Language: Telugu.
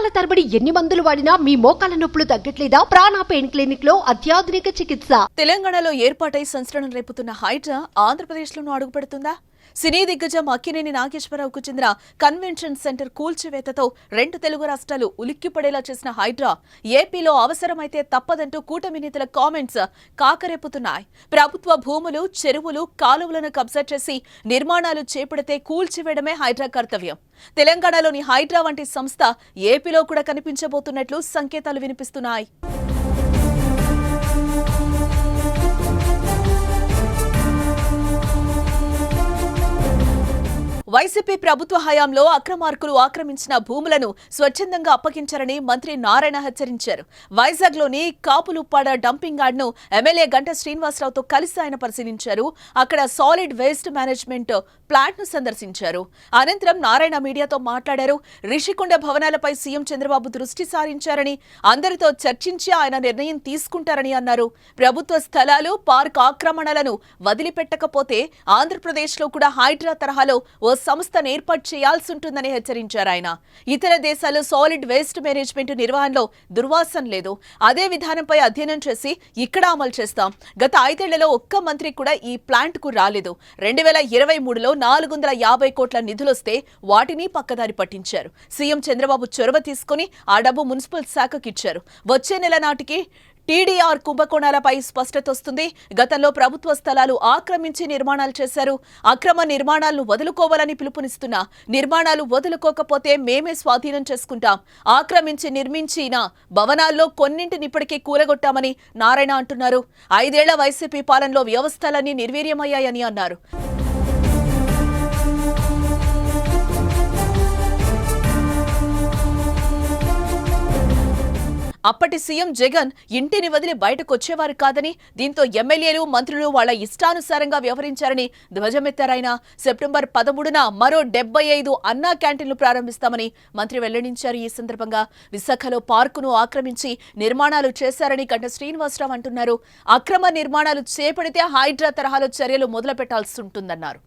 నెలల తరబడి ఎన్ని మందులు వాడినా మీ మోకాల నొప్పులు తగ్గట్లేదా? ప్రాణ పెయిన్ క్లినిక్లో అత్యాధునిక చికిత్స. తెలంగాణలో ఏర్పాటై సంచలనం రేపుతున్న హైడ్రా ఆంధ్రప్రదేశ్లోనూ అడుగుపెడుతుందా? సినీ దిగ్గజం అక్కినేని నాగేశ్వరరావుకు చెందిన కన్వెన్షన్ సెంటర్ కూల్చివేతతో రెండు తెలుగు రాష్ట్రాలు ఉలిక్కిపడేలా చేసిన హైడ్రా ఏపీలో అవసరమైతే తప్పదంటూ కూటమి నేతల కామెంట్స్ కాకరేపుతున్నాయి. ప్రభుత్వ భూములు చెరువులు కాలువలను కబ్జా చేసి నిర్మాణాలు చేపడితే కూల్చివేయడమే హైడ్రా కర్తవ్యం. తెలంగాణలోని హైడ్రా వంటి సంస్థ ఏపీలో కూడా కనిపించబోతున్నట్లు సంకేతాలు వినిపిస్తున్నాయి. వైసీపీ ప్రభుత్వ హయాంలో అక్రమార్కులు ఆక్రమించిన భూములను స్వచ్ఛందంగా అప్పగించారని మంత్రి నారాయణ హెచ్చరించారు. వైజాగ్లోని కాపులుప్పాడ డంపింగ్ యార్డ్ను ఎమ్మెల్యే గంట శ్రీనివాసరావుతో కలిసి ఆయన పరిశీలించారు. అక్కడ సాలిడ్ వేస్ట్ మేనేజ్మెంట్ ప్లాంట్ను సందర్శించారు. అనంతరం నారాయణ మీడియాతో మాట్లాడారు. రిషికొండ భవనాలపై సీఎం చంద్రబాబు దృష్టి సారించారని అందరితో చర్చించి ఆయన నిర్ణయం తీసుకుంటారని అన్నారు. ప్రభుత్వ స్థలాలు పార్క్ ఆక్రమణలను వదిలిపెట్టకపోతే ఆంధ్రప్రదేశ్లో కూడా హైడ్రా తరహాలో ఓ సంస్థను ఏర్పాటు చేయాల్సి ఉంటుందని హెచ్చరించారు ఆయన. ఇతర దేశాలు సాలిడ్ వేస్ట్ మేనేజ్మెంట్ నిర్వహణలో దుర్వాసన లేదు. అదే విధానంపై అధ్యయనం చేసి ఇక్కడ అమలు చేస్తాం. గత ఐదేళ్ళలో ఒక్క మంత్రి కూడా ఈ ప్లాంట్కు రాలేదు. రెండు వేల ఇరవై మూడులో నాలుగు వందల యాభై కోట్ల నిధులొస్తే వాటిని పక్కదారి పట్టించారు. సీఎం చంద్రబాబు చొరవ తీసుకుని ఆ డబ్బు మున్సిపల్ శాఖకిచ్చారు. వచ్చే నెల నాటికి టీడీఆర్ కుంభకోణాలపై స్పష్టత వస్తుంది. గతంలో ప్రభుత్వ స్థలాలు ఆక్రమించి నిర్మాణాలు చేశారు. అక్రమ నిర్మాణాలను వదులుకోవాలని పిలుపునిస్తున్న నిర్మాణాలు వదులుకోకపోతే మేమే స్వాధీనం చేసుకుంటాం. ఆక్రమించి నిర్మించిన భవనాల్లో కొన్నింటిని ఇప్పటికే కూలగొట్టామని నారాయణ అంటున్నారు. ఐదేళ్ళ వైసీపీ పాలనలో వ్యవస్థలన్నీ నిర్వీర్యమయ్యాయని అన్నారు. అప్పటి సీఎం జగన్ ఇంటిని వదిలి బయటకు వచ్చేవారు కాదని దీంతో ఎమ్మెల్యేలు మంత్రులు వాళ్ళ ఇష్టానుసారంగా వ్యవహరించారని ధ్వజమెత్తారాయన. సెప్టెంబర్ పదమూడున మరో డెబ్బై ఐదు అన్నా క్యాంటీన్లు ప్రారంభిస్తామని మంత్రి వెల్లడించారు. ఈ సందర్భంగా విశాఖలో పార్కును ఆక్రమించి నిర్మాణాలు చేశారని గంట శ్రీనివాసరావు అంటున్నారు. అక్రమ నిర్మాణాలు చేపడితే హైడ్రా తరహాలో చర్యలు మొదలు పెట్టాల్సి ఉంటుందన్నారు.